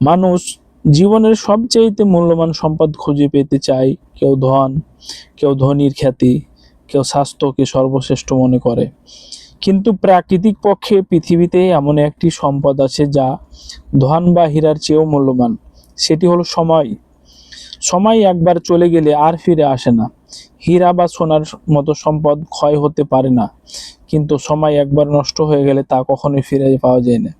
মানুষ জীবনের সবচাইতে মূল্যবান সম্পদ খুঁজে পেতে চায় কেউ ধন, কেউ ধনীর খ্যাতি, কেউ স্বাস্থ্যকে সর্বশ্রেষ্ঠ মনে করে। কিন্তু প্রাকৃতিক পক্ষে পৃথিবীতে এমন একটি সম্পদ আছে যা ধন বা হীরার চেয়েও মূল্যবান। সেটি হলো সময়। সময় একবার চলে গেলে আর ফিরে আসে না। হীরা বা সোনার মতো সম্পদ ক্ষয় হতে পারে না। কিন্তু সময় একবার নষ্ট হয়ে গেলে তা কখনোই ফিরে পাওয়া যায় না।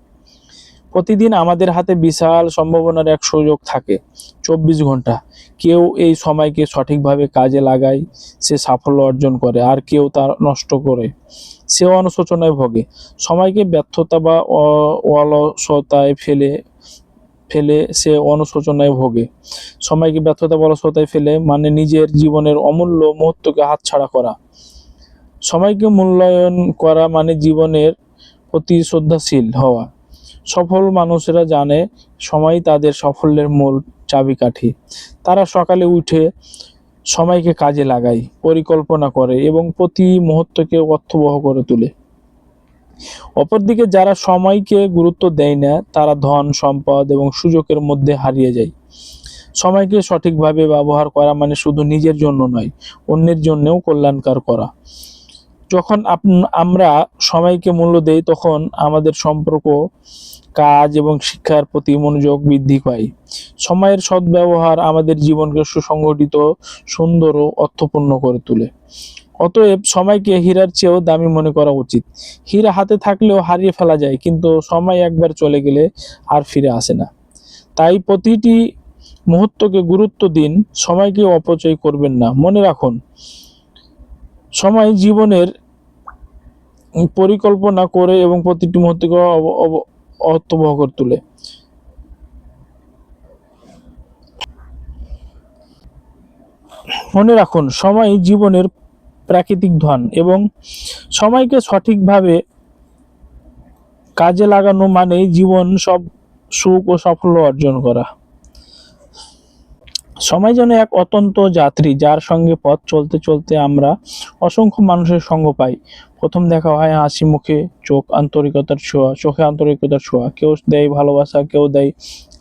প্রতিদিন আমাদের হাতে বিশাল সম্ভাবনার এক সুযোগ থাকে, চব্বিশ ঘণ্টা। কেউ এই সময়কে সঠিকভাবে কাজে লাগায়, সে সাফল্য অর্জন করে, আর কেউ তা নষ্ট করে। সে অনুশোচনায় ভোগে। সময়কে ব্যর্থতা বা অলসতায় ফেলে ফেলে সে অনুশোচনায় ভোগে। সময়কে ব্যর্থতা অলসতায় ফেলে মানে নিজের জীবনের অমূল্য মুহূর্তকে হাতছাড়া করা। সময়কে মূল্যায়ন করা মানে জীবনের প্রতি শ্রদ্ধাশীল হওয়া। সফল মানুষেরা জানে সময় তাদের সাফল্যের মূল চাবিকাঠি। তারা সকালে উঠে সময়কে কাজে লাগায়, পরিকল্পনা করে এবং প্রতি মুহূর্তকে অর্থবহ করে তোলে। অপরদিকে যারা সময়কে গুরুত্ব দেয় না, তারা ধন, সম্পদ এবং সুযোগের মধ্যে হারিয়ে যায়। সময়কে সঠিকভাবে ব্যবহার করা মানে শুধু নিজের জন্য নয়, অন্যের জন্যও কল্যাণকার করা। যখন আমরা সময়কে মূল্য দেই, তখন আমাদের সম্পর্ক, কাজ এবং শিক্ষার প্রতি মনোযোগ বৃদ্ধি পায়। সময়ের সদ্ব্যবহার আমাদের জীবনকে সুসংগঠিত, সুন্দর ও অর্থপূর্ণ করে তোলে। অতএব সময়কে হীরার চেয়েও দামি মনে করা উচিত। হীরা হাতে থাকলেও হারিয়ে ফেলা যায়, কিন্তু সময় একবার চলে গেলে আর ফিরে আসে না। তাই প্রতিটি মুহূর্তকে গুরুত্ব দিন, সময়কে অপচয় করবেন না। মনে রাখুন, সময় জীবনের পরিকল্পনা করে এবং প্রতিটি মুহূর্তকে অর্থবহ করে তোলে। মনে রাখুন, সময় জীবনের প্রাকৃতিক ধন এবং সময়কে সঠিকভাবে কাজে লাগানো মানে জীবন সব সুখ ও সাফল্য অর্জন করা। সময় যেন এক অত্যন্ত যাত্রী, যার সঙ্গে পথ চলতে চলতে আমরা অসংখ্য মানুষের সঙ্গ পাই। প্রথম দেখা হয় হাসি মুখে, চোখ আন্তরিকতার ছোঁয়া, চোখে আন্তরিকতার ছোঁয়া। কেউ দেয় ভালোবাসা, কেউ দেয়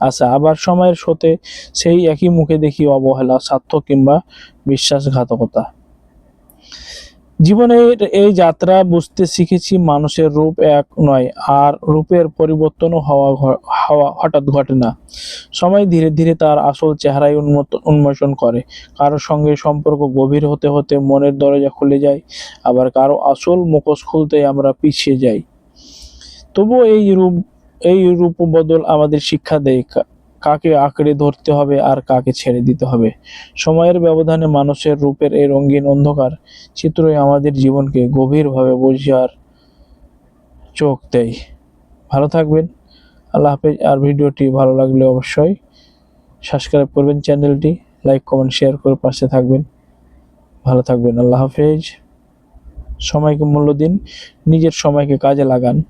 আশা। আবার সময়ের সাথে সেই একই মুখে দেখি অবহেলা, স্বার্থ কিংবা বিশ্বাসঘাতকতা। জীবনের এই যাত্রা বুঝতে শিখেছি মানুষের রূপ এক নয়, আর রূপের পরিবর্তনও হওয়া হওয়া হঠাৎ ঘটে না। সময় ধীরে ধীরে তার আসল চেহারায় উন্মত উন্মোচন করে। কারোর সঙ্গে সম্পর্ক গভীর হতে হতে মনের দরজা খুলে যায়, আবার কারও আসল মুখোশ খুলতে আমরা পিছিয়ে যাই। তবুও এই রূপ এই রূপ বদল আমাদের শিক্ষা দেয়। কাকে আঁকড়ে ধরতে হবে আর কাকে ছেড়ে দিতে হবে। সময়ের ব্যবধানে মানুষের রূপের এই রঙিন অন্ধকার চিত্রই আমাদের জীবনকে গভীরভাবে বোঝার চোখ দেয়। ভালো থাকবেন। আল্লাহ হাফেজ। আর ভিডিওটি ভালো লাগলে অবশ্যই সাবস্ক্রাইব করবেন চ্যানেলটি লাইক কমেন্ট শেয়ার করে পাশে থাকবেন। ভালো থাকবেন। আল্লাহ হাফেজ। সময়কে মূল্য দিন। নিজের সময়কে কাজে লাগান।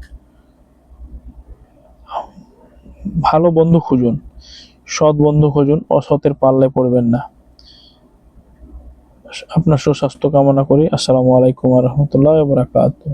ভালো বন্ধু খুঁজুন। সৎ বন্ধু খুঁজুন, অসতের পাল্লায় পড়বেন না। আপনার সুস্বাস্থ্য কামনা করি। আসসালামু আলাইকুম রহমতুল্লাহ বারাকাতুহ।